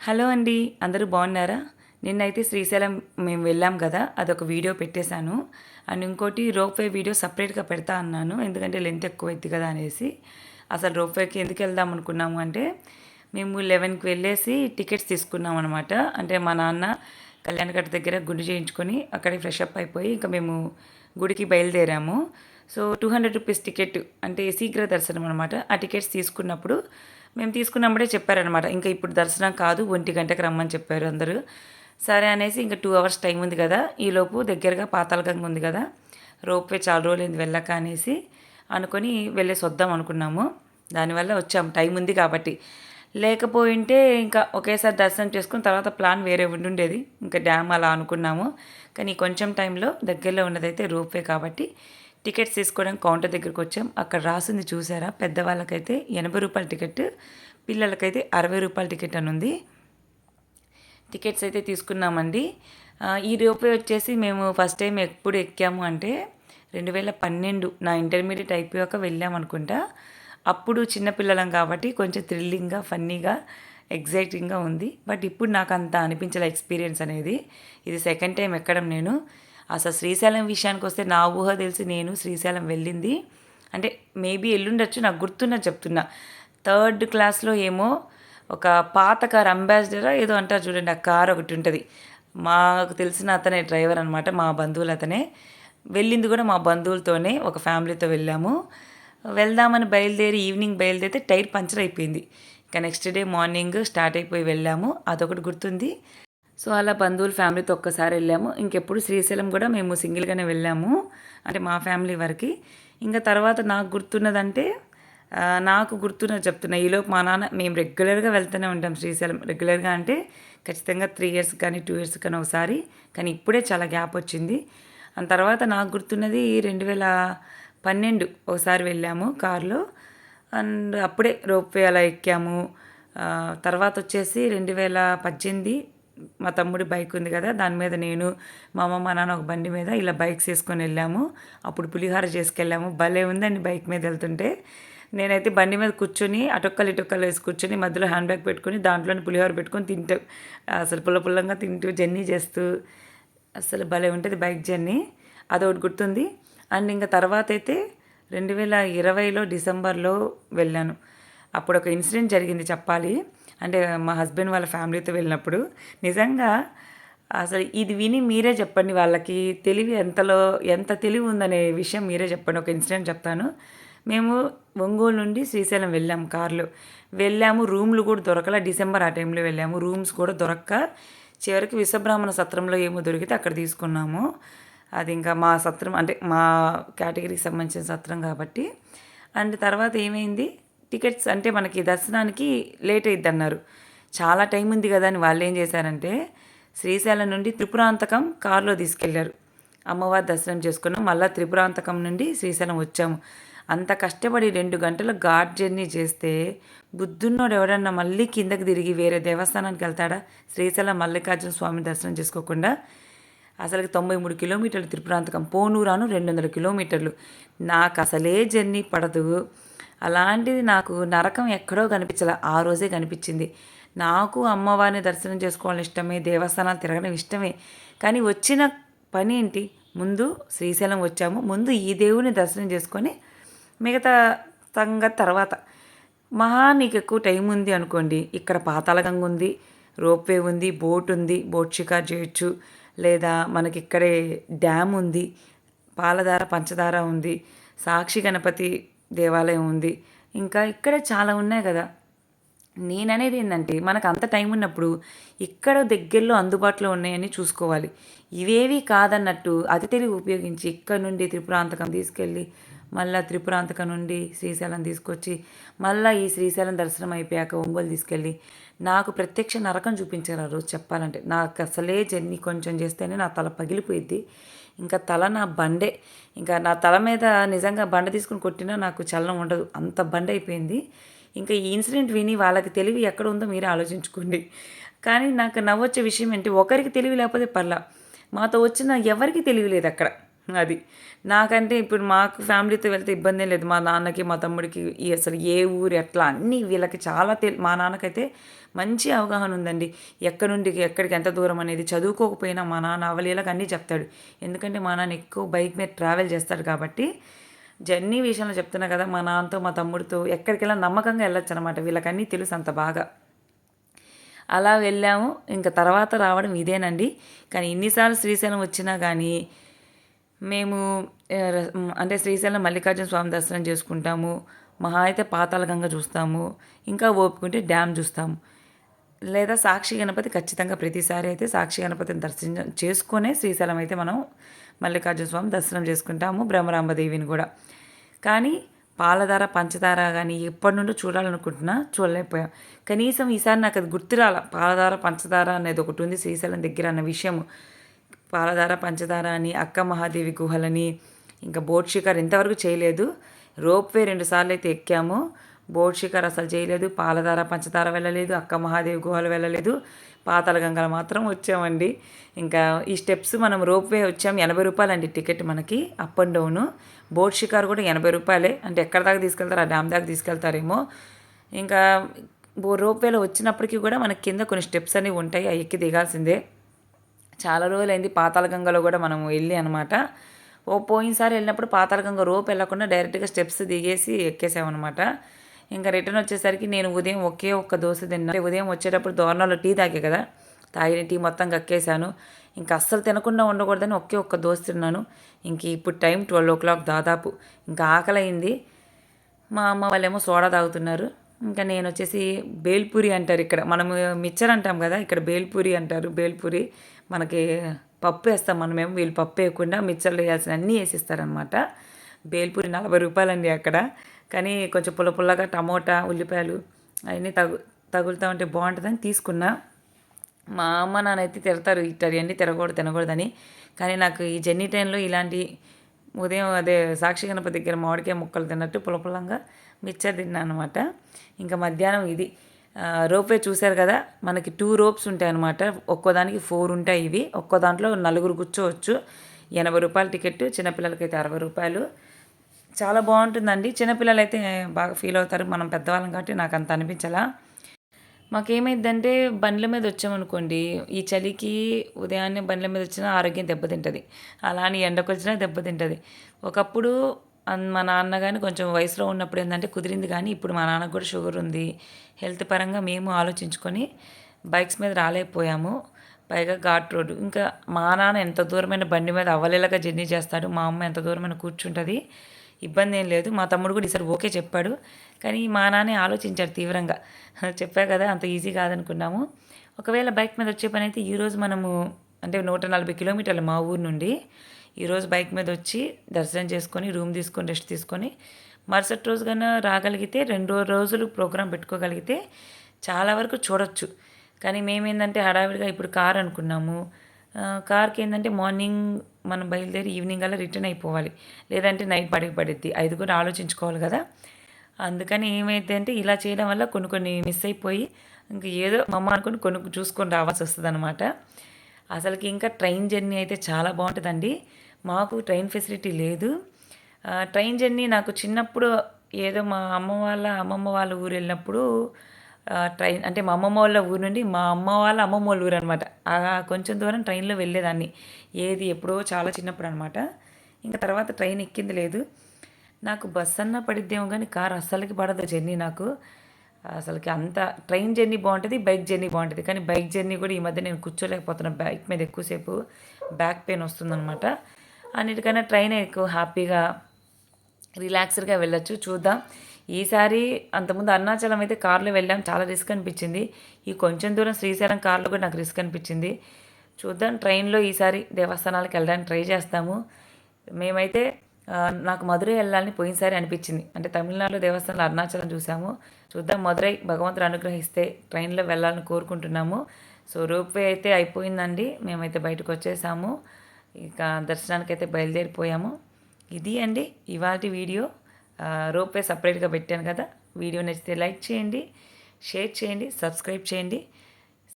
Hello అండి అందరూ బాగున్నారా? నిన్నైతే శ్రీశైలం మేము వెళ్ళాం కదా అదొక వీడియో పెట్టేశాను. అండ్ ఇంకోటి రోప్వే వీడియో సపరేట్గా పెడతా అన్నాను ఎందుకంటే లెంత్ ఎక్కువ అవుతుంది కదా అనేసి. అసలు రోప్వేకి ఎందుకు వెళ్దాం అనుకున్నాము అంటే మేము లెవెన్కి వెళ్ళేసి టికెట్స్ తీసుకున్నాం అనమాట అంటే మా నాన్న కళ్యాణకట్ట దగ్గర గుండు చేయించుకొని అక్కడే ఫ్రెష్ అప్ అయిపోయి ఇంకా మేము గుడికి బయలుదేరాము. So two hundred rupees ticket అంటే శీఘ్ర దర్శనం అనమాట ఆ టికెట్స్ తీసుకున్నప్పుడు మేము తీసుకున్నప్పుడే చెప్పారనమాట ఇంకా ఇప్పుడు దర్శనం కాదు ఒంటి గంటకు రమ్మని చెప్పారు అందరూ. సరే అనేసి ఇంకా టూ అవర్స్ టైం ఉంది కదా. ఈలోపు దగ్గరగా పాతాళగంగ ఉంది కదా. రోప్వే చాలా రోజులైంది వెళ్ళక అనేసి అనుకొని వెళ్ళేసి వద్దాం అనుకున్నాము. దానివల్ల వచ్చాము టైం ఉంది కాబట్టి. లేకపోయింటే ఇంకా ఒకేసారి దర్శనం చేసుకుని తర్వాత ప్లాన్ వేరే ఉండుండేది. ఇంకా డ్యామ్ అలా అనుకున్నాము. కానీ కొంచెం టైంలో దగ్గరలో ఉన్నదైతే రోప్వే కాబట్టి టికెట్స్ తీసుకోవడానికి కౌంటర్ దగ్గరికి వచ్చాం. అక్కడ రాసింది చూసారా? పెద్దవాళ్ళకైతే ఎనభై రూపాయల టికెట్ పిల్లలకైతే అరవై రూపాయల టికెట్ అని ఉంది. టికెట్స్ అయితే తీసుకున్నామండి. ఈ రోప్వే వచ్చేసి మేము ఫస్ట్ టైం ఎప్పుడు ఎక్కాము అంటే రెండు వేల పన్నెండు నా ఇంటర్మీడియట్ అయిపోయాక వెళ్ళాం అనుకుంటా. అప్పుడు చిన్నపిల్లలం కాబట్టి కొంచెం థ్రిల్లింగ్గా ఫన్నీగా ఎగ్జైటింగ్గా ఉంది. బట్ ఇప్పుడు నాకు అంత అనిపించలే ఎక్స్పీరియన్స్ అనేది. ఇది సెకండ్ టైం ఎక్కడం నేను. అసలు శ్రీశైలం విషయానికి వస్తే నా ఊహ తెలిసి నేను శ్రీశైలం వెళ్ళింది. అంటే మేబీ ఎల్లుండొచ్చు నాకు గుర్తున్నది చెప్తున్నా. థర్డ్ క్లాస్లో ఏమో ఒక పాత కార్ అంబాసిడర్ ఏదో అంటారు చూడండి ఆ కార్ ఒకటి ఉంటుంది. మాకు తెలిసిన అతనే డ్రైవర్ అనమాట మా బంధువులు అతనే. వెళ్ళింది కూడా మా బంధువులతోనే ఒక ఫ్యామిలీతో వెళ్ళాము. వెళ్దామని బయలుదేరి ఈవినింగ్ బయలుదేరితే టైర్ పంచర్ అయిపోయింది. ఇంకా నెక్స్ట్ డే మార్నింగ్ స్టార్ట్ అయిపోయి వెళ్ళాము. అదొకటి గుర్తుంది. సో అలా బంధువుల ఫ్యామిలీతో ఒక్కసారి వెళ్ళాము. ఇంకెప్పుడు శ్రీశైలం కూడా మేము సింగిల్గానే వెళ్ళాము. అంటే మా ఫ్యామిలీ వరకు. ఇంకా తర్వాత నాకు గుర్తున్నదంటే నాకు గుర్తున్నది చెప్తున్నా ఈలోపు మా నాన్న మేము రెగ్యులర్గా వెళ్తూనే ఉంటాం శ్రీశైలం. రెగ్యులర్గా అంటే ఖచ్చితంగా త్రీ ఇయర్స్ కానీ టూ ఇయర్స్ కానీ ఒకసారి. కానీ ఇప్పుడే చాలా గ్యాప్ వచ్చింది. ఆ తర్వాత నాకు గుర్తున్నది రెండు వేల పన్నెండు ఒకసారి వెళ్ళాము కారులో. అండ్ అప్పుడే రోప్వే అలా ఎక్కాము. తర్వాత వచ్చేసి రెండు వేల పద్దెనిమిది మా తమ్ముడి బైక్ ఉంది కదా దాని మీద నేను మా అమ్మ మా నాన్న ఒక బండి మీద ఇలా బైక్స్ వేసుకొని వెళ్ళాము. అప్పుడు పులిహోర చేసుకెళ్ళాము. భలే ఉందండి బైక్ మీద వెళ్తుంటే. నేనైతే బండి మీద కూర్చొని అటొక్కలు ఇటొక్కలు వేసి కూర్చొని మధ్యలో హ్యాండ్ బ్యాగ్ పెట్టుకొని దాంట్లోనే పులిహోర పెట్టుకొని తింటూ అసలు పుల్ల పుల్లంగా తింటూ జర్నీ చేస్తూ అసలు భలే ఉంటుంది బైక్ జర్నీ. అదొకటి గుర్తుంది. అండ్ ఇంకా తర్వాత అయితే రెండు వేల ఇరవైలో డిసెంబర్లో వెళ్ళాను. అప్పుడు ఒక ఇన్సిడెంట్ జరిగింది చెప్పాలి. అంటే మా హస్బెండ్ వాళ్ళ ఫ్యామిలీతో వెళ్ళినప్పుడు నిజంగా అసలు ఇది విని మీరే చెప్పండి వాళ్ళకి తెలివి ఎంతలో ఎంత తెలివి ఉందనే విషయం మీరే చెప్పండి. ఒక ఇన్సిడెంట్ చెప్తాను. మేము ఒంగోలు నుండి శ్రీశైలం వెళ్ళాము కార్లో. వెళ్ళాము రూమ్లు కూడా దొరకల. డిసెంబర్ ఆ టైంలో వెళ్ళాము. రూమ్స్ కూడా దొరక్క. చివరికి విశ్వబ్రాహ్మణ సత్రంలో ఏమో దొరికితే అక్కడ తీసుకున్నాము. అది ఇంకా మా సత్రం అంటే మా కేటగిరీకి సంబంధించిన సత్రం కాబట్టి. అండ్ తర్వాత ఏమైంది? టికెట్స్ అంటే మనకి దర్శనానికి లేట్ అయింది అన్నారు చాలా టైం ఉంది కదా అని వాళ్ళు ఏం చేశారంటే శ్రీశైలం నుండి త్రిపురాంతకం కారులో తీసుకెళ్ళారు. అమ్మవారి దర్శనం చేసుకున్నాం మళ్ళీ త్రిపురాంతకం నుండి శ్రీశైలం వచ్చాము. అంత కష్టపడి రెండు గంటలు ఘాట్ జర్నీ చేస్తే బుద్ధున్నోడు ఎవడన్నా మళ్ళీ కిందకి తిరిగి వేరే దేవస్థానానికి వెళ్తాడా? శ్రీశైలం మల్లికార్జున స్వామి దర్శనం చేసుకోకుండా అసలు తొంభై మూడు కిలోమీటర్లు త్రిపురాంతకం పోనూరాను రెండు వందల కిలోమీటర్లు. నాకు అసలే జర్నీ పడదు. అలాంటిది నాకు నరకం ఎక్కడో కనిపించలే. ఆ రోజే కనిపించింది. నాకు అమ్మవారిని దర్శనం చేసుకోవాలని ఇష్టమే దేవస్థానాలు తిరగడం ఇష్టమే. కానీ వచ్చిన పని ఏంటి? ముందు శ్రీశైలం వచ్చాము. ముందు ఈ దేవుని దర్శనం చేసుకొని మిగతా సంగతి తర్వాత. మహా నీకు ఎక్కువ టైం ఉంది అనుకోండి. ఇక్కడ పాతాళగంగ ఉంది రోప్వే ఉంది బోట్ ఉంది బోట్ షికార్ చేయొచ్చు. లేదా మనకి ఇక్కడే డ్యామ్ ఉంది పాలధార పంచదార ఉంది సాక్షి గణపతి దేవాలయం ఉంది. ఇంకా ఇక్కడ చాలా ఉన్నాయి కదా. నేననేది ఏంటంటే మనకు అంత టైం ఉన్నప్పుడు ఇక్కడ దగ్గరలో అందుబాటులో ఉన్నాయని చూసుకోవాలి. ఇవేవి కాదన్నట్టు అతి తెలివి ఉపయోగించి ఇక్కడ నుండి త్రిపురాంతకం తీసుకెళ్ళి మళ్ళీ త్రిపురాంతకం నుండి శ్రీశైలం తీసుకొచ్చి మళ్ళీ ఈ శ్రీశైలం దర్శనం అయిపోయాక ఒంగోలు తీసుకెళ్ళి నాకు ప్రత్యక్ష నరకం చూపించారు ఆ రోజు చెప్పాలంటే. నాకు అసలే జర్నీ కొంచెం చేస్తేనే నా తల పగిలిపోయింది ఇంకా తల నా బండే. ఇంకా నా తల మీద నిజంగా బండ తీసుకుని కొట్టినా నాకు చలనం ఉండదు. అంత బండ అయిపోయింది. ఇంకా ఈ ఇన్సిడెంట్ విని వాళ్ళకి తెలివి ఎక్కడ ఉందో మీరే ఆలోచించుకోండి. కానీ నాకు నవ్వొచ్చే విషయం ఏంటి? ఒకరికి తెలివి లేకపోతే పర్లా. మాతో వచ్చిన ఎవరికి తెలివి లేదు అక్కడ. అది. నాకంటే ఇప్పుడు మాకు ఫ్యామిలీతో వెళ్తే ఇబ్బంది లేదు. మా నాన్నకి మా తమ్ముడికి ఈ అసలు ఏ ఊరు ఎట్లా అన్నీ వీళ్ళకి చాలా తెలి మా నాన్నకైతే మంచి అవగాహన ఉందండి. ఎక్కడి నుండి ఎక్కడికి ఎంత దూరం అనేది చదువుకోకపోయినా మా నాన్న అవలీలకు అన్నీ చెప్తాడు. ఎందుకంటే మా నాన్న ఎక్కువ బైక్ మీద ట్రావెల్ చేస్తాడు కాబట్టి జర్నీ విషయంలో చెప్తున్నా కదా మా నాన్నతో మా తమ్ముడితో ఎక్కడికి నమ్మకంగా వెళ్ళొచ్చు అనమాట వీళ్ళకన్నీ తెలుసు అంత బాగా. అలా వెళ్ళాము. ఇంకా తర్వాత రావడం ఇదేనండి. కానీ ఇన్నిసార్లు శ్రీశైలం వచ్చినా కానీ మేము అంటే శ్రీశైలం మల్లికార్జున స్వామి దర్శనం చేసుకుంటాము. మహా అయితే పాతాళగంగ చూస్తాము. ఇంకా ఓపుకుంటే డ్యామ్ చూస్తాము. లేదా సాక్షి గణపతి ఖచ్చితంగా ప్రతిసారి అయితే సాక్షి గణపతిని దర్శనం చేసుకునే శ్రీశైలం అయితే మనం మల్లికార్జున స్వామి దర్శనం చేసుకుంటాము. బ్రహ్మరాంబదేవిని కూడా. కానీ పాలధార పంచదార కానీ ఎప్పటి నుండో చూడాలనుకుంటున్నా చూడలేకపోయాం. కనీసం ఈసారి నాకు అది గుర్తురాల. పాలధార పంచదార అనేది ఒకటి ఉంది శ్రీశైలం దగ్గర అన్న విషయము. పాలధార పంచదార అని అక్క మహాదేవి గుహలని ఇంకా బోట్ షికార్ ఇంతవరకు చేయలేదు. రోప్వే రెండు సార్లు అయితే ఎక్కాము. బోట్ షికార్ అసలు చేయలేదు. పాలధార పంచదార వెళ్ళలేదు. అక్క మహాదేవి గుహలు వెళ్ళలేదు. పాతాల గంగల మాత్రం వచ్చామండి. ఇంకా ఈ స్టెప్స్ మనం రోప్వే వచ్చాము. ఎనభై రూపాయలు అండి టికెట్ మనకి అప్ అండ్ డౌన్. బోట్ షికార్ కూడా ఎనభై రూపాయలే. అంటే ఎక్కడ దాకా తీసుకెళ్తారు? ఆ డ్యామ్ దాకా తీసుకెళ్తారేమో. ఇంకా రోప్వేలో వచ్చినప్పటికీ కూడా మనకి కింద కొన్ని స్టెప్స్ అనేవి ఉంటాయి. అవి ఎక్కి దిగాల్సిందే. చాలా రోజులైంది పాతాళగంగలో కూడా మనం వెళ్ళి అనమాట ఓ పోయినసారి వెళ్ళినప్పుడు పాతాళగంగ రోప్ వెళ్ళకుండా డైరెక్ట్గా స్టెప్స్ దిగేసి ఎక్కేసామన్నమాట. ఇంకా రిటర్న్ వచ్చేసరికి నేను ఉదయం ఒకే ఒక్క దోశ తిన్నా. ఉదయం వచ్చేటప్పుడు దోరణలో టీ తాగే కదా తాగిన టీ మొత్తం కక్కేశాను. ఇంకా అస్సలు తినకుండా ఉండకూడదని ఒకే ఒక్క దోశ తిన్నాను. ఇంక ఇప్పుడు టైం ట్వెల్వ్ ఓ క్లాక్ దాదాపు. ఇంకా ఆకలైంది. మా అమ్మ వాళ్ళేమో సోడా తాగుతున్నారు. ఇంకా నేను వచ్చేసి బేల్పూరి అంటారు ఇక్కడ. మనము మిచ్చర్ అంటాం కదా ఇక్కడ బేల్పూరి అంటారు. బేల్పూరి మనకి పప్పు వేస్తాం మనమేమో వీళ్ళు పప్పు వేయకుండా మిక్చర్లు వేయాల్సిన అన్నీ వేసిస్తారనమాట బేల్పూరి నలభై రూపాయలండి అక్కడ. కానీ కొంచెం పుల్ల పుల్లగా టమోటా ఉల్లిపాయలు అవన్నీ తగు తగులుతూ ఉంటే బాగుంటుందని తీసుకున్నా. మా అమ్మ నాన్నైతే తిడతారు అన్నీ తిరగకూడదు తినకూడదని. కానీ నాకు ఈ జర్నీ టైంలో ఇలాంటి ఉదయం అదే సాక్షి గణపతి దగ్గర మామిడికాయ ముక్కలు తిన్నట్టు పులపులంగా మిక్చర్ తిన్నాను అనమాట ఇంకా మధ్యాహ్నం ఇది. రోప్వే చూశారు కదా మనకి టూ రోప్స్ ఉంటాయి అనమాట ఒక్కోదానికి ఫోర్ ఉంటాయి ఇవి. ఒక్కో దాంట్లో నలుగురు కూర్చోవచ్చు. ఎనభై రూపాయల టికెట్ చిన్నపిల్లలకైతే అరవై రూపాయలు. చాలా బాగుంటుందండి. చిన్నపిల్లలు అయితే బాగా ఫీల్ అవుతారు. మనం పెద్దవాళ్ళం కాబట్టి నాకు అంత అనిపించలా. మాకేమైందంటే బండ్ల మీద వచ్చామనుకోండి ఈ చలికి ఉదయాన్నే బండ్ల మీద వచ్చినా ఆరోగ్యం దెబ్బతింటుంది. అలా అని ఎండకు వచ్చినా దెబ్బతింటుంది. ఒకప్పుడు మా నాన్న కానీ కొంచెం వయసులో ఉన్నప్పుడు ఏంటంటే కుదిరింది కానీ ఇప్పుడు మా నాన్నకు కూడా షుగర్ ఉంది. హెల్త్ పరంగా మేము ఆలోచించుకొని బైక్స్ మీద రాలేకపోయాము. పైగా ఘాట్ రోడ్డు. ఇంకా మా నాన్న ఎంత దూరమైన బండి మీద అవలేలాగా జర్నీ చేస్తాడు. మా అమ్మ ఎంత దూరమైన కూర్చుంటుంది. ఇబ్బంది ఏం లేదు. మా తమ్ముడు కూడా ఈసారి ఓకే చెప్పాడు. కానీ మా నాన్నే ఆలోచించాడు తీవ్రంగా. చెప్పా కదా అంత ఈజీ కాదనుకున్నాము. ఒకవేళ బైక్ మీద వచ్చే పని అయితే ఈరోజు మనము అంటే నూట నలభై కిలోమీటర్లు మా ఊరు నుండి. ఈరోజు బైక్ మీద వచ్చి దర్శనం చేసుకొని రూమ్ తీసుకొని రెస్ట్ తీసుకొని మరుసటి రోజు కన్నా రాగలిగితే రెండు రోజులు ప్రోగ్రాం పెట్టుకోగలిగితే చాలా వరకు చూడొచ్చు. కానీ మేమేందంటే హడావిడిగా ఇప్పుడు కార్ అనుకున్నాము. కార్కి ఏంటంటే మార్నింగ్ మనం బయలుదేరి ఈవినింగ్ అలా రిటర్న్ అయిపోవాలి. లేదంటే నైట్ పడికి పడిద్ది. అది కూడా ఆలోచించుకోవాలి కదా. అందుకని ఏమైతే అంటే ఇలా చేయడం వల్ల కొన్ని కొన్ని మిస్ అయిపోయి ఇంక ఏదో మమ్మ అనుకుని కొన్ని చూసుకొని రావాల్సి వస్తుంది అనమాట అసలుకి ఇంకా ట్రైన్ జర్నీ అయితే చాలా బాగుంటుందండి. మాకు ట్రైన్ ఫెసిలిటీ లేదు. ట్రైన్ జర్నీ నాకు చిన్నప్పుడు ఏదో మా అమ్మ వాళ్ళ అమ్మమ్మ వాళ్ళ ఊరు వెళ్ళినప్పుడు ట్రైన్ అంటే మా అమ్మమ్మ వాళ్ళ ఊరు నుండి మా అమ్మ వాళ్ళ అమ్మమ్మ వాళ్ళ ఊరు అనమాట కొంచెం దూరం ట్రైన్లో వెళ్ళేదాన్ని. ఏది ఎప్పుడో చాలా చిన్నప్పుడు అనమాట ఇంకా తర్వాత ట్రైన్ ఎక్కింది లేదు. నాకు బస్ అన్న పడిద్దేమో కానీ కార్ అస్సలకి పడదు జర్నీ నాకు. అసలుకి అంత ట్రైన్ జర్నీ బాగుంటుంది బైక్ జర్నీ బాగుంటుంది. కానీ బైక్ జర్నీ కూడా ఈ మధ్య నేను కూర్చోలేకపోతున్నా. బైక్ మీద ఎక్కువసేపు బ్యాక్ పెయిన్ వస్తుందన్నమాట. అన్నిటికన్నా ట్రైన్ ఎక్కువ హ్యాపీగా రిలాక్స్డ్గా వెళ్ళొచ్చు. చూద్దాం. ఈసారి అంతకుముందు అరుణాచలం అయితే కార్లో వెళ్ళాం. చాలా రిస్క్ అనిపించింది. ఈ కొంచెం దూరం శ్రీశైలం కార్లో కూడా నాకు రిస్క్ అనిపించింది. చూద్దాం. ట్రైన్లో ఈసారి దేవస్థానాలకు వెళ్ళడానికి ట్రై చేస్తాము. మేమైతే నాకు మధురై వెళ్ళాలని పోయినసారి అనిపించింది. అంటే తమిళనాడులో దేవస్థానంలో అరుణాచలం చూసాము. చూద్దాం మధురై భగవంతుడు అనుగ్రహిస్తే ట్రైన్లో వెళ్ళాలని కోరుకుంటున్నాము. సో రోప్వే అయితే అయిపోయిందండి. మేమైతే బయటకు వచ్చేసాము. ఇక దర్శనానికి అయితే బయలుదేరిపోయాము. ఇది అండి ఇవాటి వీడియో. రోప్వే సపరేట్గా పెట్టాను కదా. వీడియో నచ్చితే లైక్ చేయండి షేర్ చేయండి సబ్స్క్రైబ్ చేయండి.